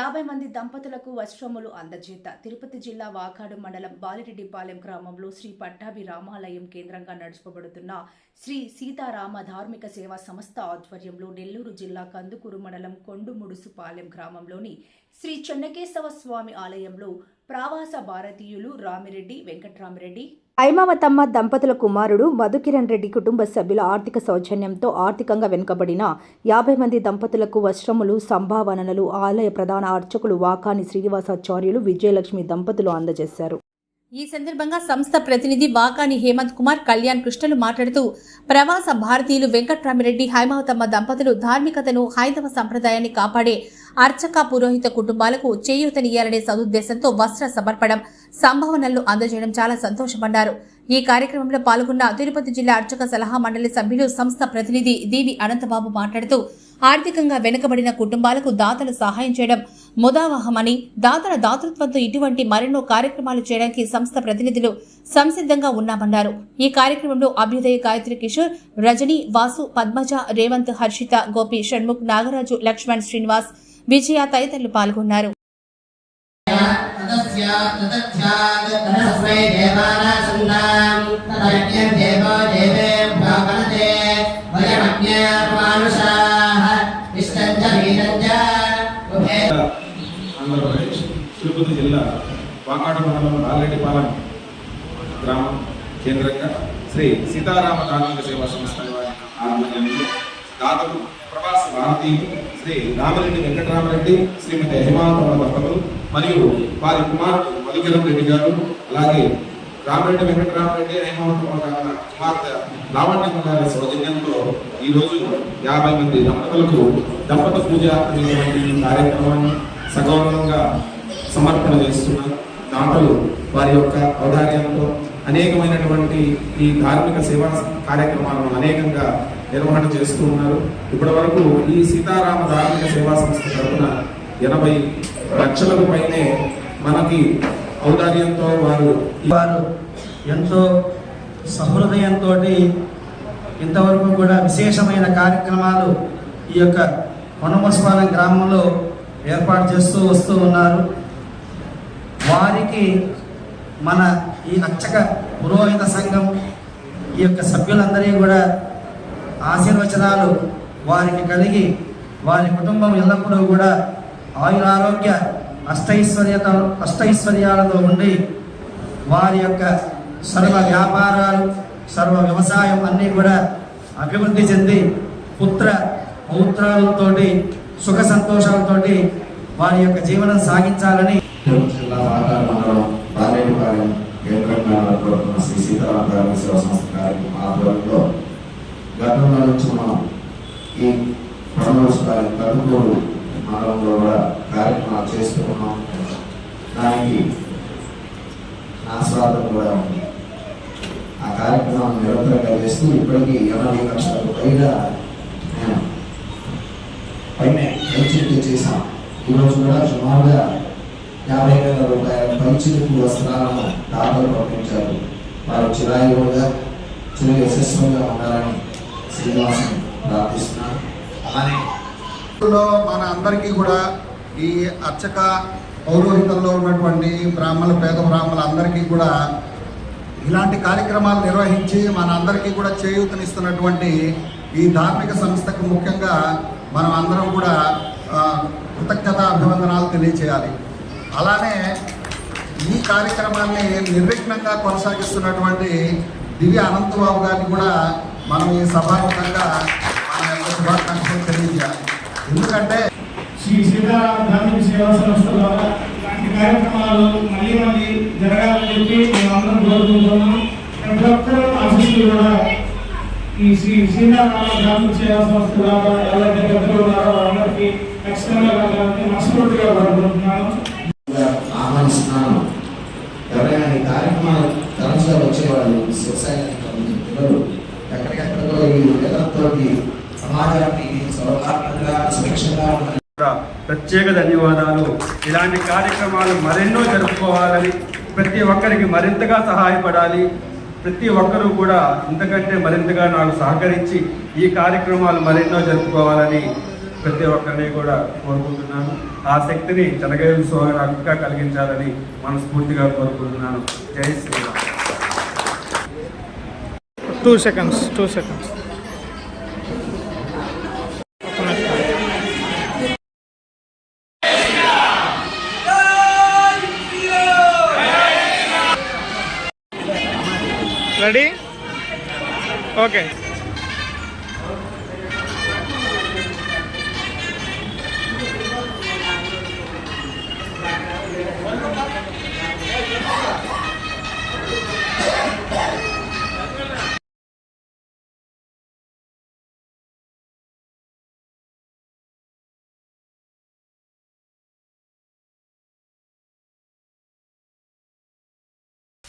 యాభై మంది దంపతులకు వస్త్రములు అందజేత. తిరుపతి జిల్లా వాకాడు మండలం బాలిరెడ్డిపాలెం గ్రామంలో శ్రీ పట్టాభి రామాలయం కేంద్రంగా నడుపబడుతున్న శ్రీ సీతారామ ధార్మిక సేవా సంస్థ ఆధ్వర్యంలో నెల్లూరు జిల్లా కందుకూరు మండలం కొండుముడుసుపాలెం గ్రామంలోని శ్రీ చెన్నకేశవ స్వామి ఆలయంలో ప్రావాస భారతీయులు రామిరెడ్డి వెంకట్రామిరెడ్డి హైమావతమ్మ దంపతుల కుమారుడు మధుకిరణ్ రెడ్డి కుటుంబ సభ్యుల ఆర్థిక సౌజన్యంతో ఆర్థికంగా వెనుకబడిన యాభై మంది దంపతులకు వస్త్రములు సంభావనలు ఆలయ ప్రధాన అర్చకులు వాకాని శ్రీనివాసాచార్యులు విజయలక్ష్మి దంపతులు అందజేశారు. ఈ సందర్భంగా సంస్థ ప్రతినిధి వాకాని హేమంత్ కుమార్ కళ్యాణ్ కృష్ణలు మాట్లాడుతూ ప్రవాస భారతీయులు వెంకట్రామిరెడ్డి హైమావతమ్మ దంపతులు ధార్మికతను హైందవ సంప్రదాయాన్ని కాపాడే అర్చక పురోహిత కుటుంబాలకు చేయూతనియ్యాలనే సదుద్దేశంతో వస్త్ర సమర్పణం సంభావనలు అందజేయడం చాలా సంతోషమన్నారు ఈ కార్యక్రమంలో పాల్గొన్న తిరుపతి జిల్లా అర్చక సలహా మండలి సభ్యులు సంస్థ ప్రతినిధి దేవి అనంతబాబు మాట్లాడుతూ ఆర్థికంగా వెనుకబడిన కుటుంబాలకు దాతలు సహాయం చేయడం ముదావహమని దాతల దాతృత్వంతో ఇటువంటి మరెన్నో కార్యక్రమాలు చేయడానికి సంస్థ ప్రతినిధులు సంసిద్ధంగా ఉన్నామన్నారు. ఈ కార్యక్రమంలో అభ్యుదయ గాయత్రి కిషోర్ రజని వాసు పద్మజ రేవంత్ హర్షిత గోపి షణ్ముఖ్ నాగరాజు లక్ష్మణ్ శ్రీనివాస్ విజయ తదితరులు పాల్గొన్నారు. తిరుపతి జిల్లా వాకాడు మండలం బాలరెడ్డిపాలెం గ్రామం కేంద్రంగా శ్రీ సీతారామ కార్మిక సేవా సంస్థ వారి ఆధ్వర్యంలో దాతలు ప్రవాస భారతీయులు శ్రీ రామరెడ్డి వెంకటరామరెడ్డి శ్రీమతి హిమాంతమ్మ భర్తలు మరియు వారి కుమారుడు మధుకిరణ్ రెడ్డి గారు అలాగే రామరెడ్డి వెంకటరామరెడ్డి హేమవంతమ్మ గారి కుమార్తె లావణ్యమ్మ గారి సౌజన్యంతో ఈ రోజు యాభై మంది దంపతులకు దంపత పూజ కార్యక్రమాన్ని సగౌరవంగా సమర్పణ చేస్తున్నారు దాంట్లో వారి యొక్క ఔదార్యంతో అనేకమైనటువంటి ఈ ధార్మిక సేవా కార్యక్రమాలను అనేకంగా నిర్వహణ చేస్తూ ఉన్నారు. ఇప్పటి వరకు ఈ సీతారామ ధార్మిక సేవా సంస్థ తరఫున ఎనభై లక్షలకు పైనే మనకి ఔదార్యంతో వారు వారు ఎంతో సహృదయంతో ఇంతవరకు కూడా విశేషమైన కార్యక్రమాలు ఈ యొక్క కొనమస్పాలెం గ్రామంలో ఏర్పాటు చేస్తూ వస్తూ ఉన్నారు. వారికి మన ఈ అర్చక పురోహిత సంఘం ఈ యొక్క సభ్యులందరికీ కూడా ఆశీర్వచనాలు వారికి కలిగి వారి కుటుంబం ఎల్లప్పుడూ కూడా ఆయురారోగ్య అష్టైశ్వర్యత అష్టైశ్వర్యాలతో ఉండి వారి యొక్క సర్వ వ్యాపారాలు సర్వ వ్యవసాయం అన్నీ కూడా అభివృద్ధి చెంది పుత్ర పౌత్రాలతో సుఖ సంతోషాలతో వారి యొక్క జీవనం సాగించాలని తిరుపతి జిల్లా మండలం బాలేటిపాలెం కేంద్రంగా శ్రీ సీతారామ సంస్థ కార్యక్రమం ఆధ్వర్యంలో గతంలో నుంచి మనం ఈ పరమేశ్వరం కదుకూరు మండలంలో కూడా కార్యక్రమాలు చేస్తూ ఉన్నాం దానికి ఆస్వాదం కూడా ఉంది. ఆ కార్యక్రమాన్ని నిరంతరంగా చేస్తూ ఇప్పటికీ ఎనభై లక్షలకు పైగా నేను పైన పెంచుతూ చేశాం. ఈరోజు కూడా సుమారుగా యాభై వేల రూపాయల పంచులకు వస్త్రాలను దాతలు పంపించారు. వారు చిరాయువుగా చిరు యశస్వంగా ఉండాలని శ్రీనివాసం ప్రార్థిస్తున్నాను అలానే మన అందరికీ కూడా ఈ అర్చక పౌరోహితంలో ఉన్నటువంటి బ్రాహ్మణ పేద బ్రాహ్మణులు అందరికీ కూడా ఇలాంటి కార్యక్రమాలు నిర్వహించి మన అందరికీ కూడా చేయూతనిస్తున్నటువంటి ఈ ధార్మిక సంస్థకు ముఖ్యంగా మనం అందరం కూడా కృతజ్ఞత అభివందనాలు తెలియచేయాలి. అలానే ఈ కార్యక్రమాన్ని నిర్విఘ్నంగా కొనసాగిస్తున్నటువంటి దివ్య అనంతబాబు గారిని కూడా మనం ఈ సభాముఖంగా మన యొక్క శుభాకాంక్షలు తెలియజేయాలి. ఎందుకంటే శ్రీ సీతారామ ధార్మిక సేవా సంస్థ ద్వారా ఇలాంటి కార్యక్రమాలు మళ్ళీ మళ్ళీ జరగాలని చెప్పి మేమందరం కోరుకుంటున్నాం. ప్రతి ఒక్కరూ ఆశిస్తూ కూడా ఈ శ్రీ సీతారామ ధార్మిక సేవా సంస్థ ద్వారా ఎవరైతే పెద్దలు ఉన్నారో వాళ్ళందరికీ ఖచ్చితంగా కలగాలని మనస్ఫూర్తిగా కోరుకుంటున్నాను. ఆహ్వానిస్తున్నాను. ఎవరైనా ఈ కార్యక్రమాలు తరచుగా వచ్చేవాళ్ళు శివసాయి పిల్లలు ఈ వేదంతో సౌహార్దంగా సురక్షంగా ప్రత్యేక ధన్యవాదాలు. ఇలాంటి కార్యక్రమాలు మరెన్నో జరుపుకోవాలని ప్రతి ఒక్కరికి మరింతగా సహాయపడాలి. ప్రతి ఒక్కరూ కూడా ఇంతకంటే మరింతగా నాకు సహకరించి ఈ కార్యక్రమాలు మరెన్నో జరుపుకోవాలని ప్రతి ఒక్కరిని కూడా కోరుకుంటున్నాను. ఆ శక్తిని చెనగేరు సోదరుగా కలిగించాలని మనస్ఫూర్తిగా కోరుకుంటున్నాను. జై Shriram. two seconds two seconds ready okay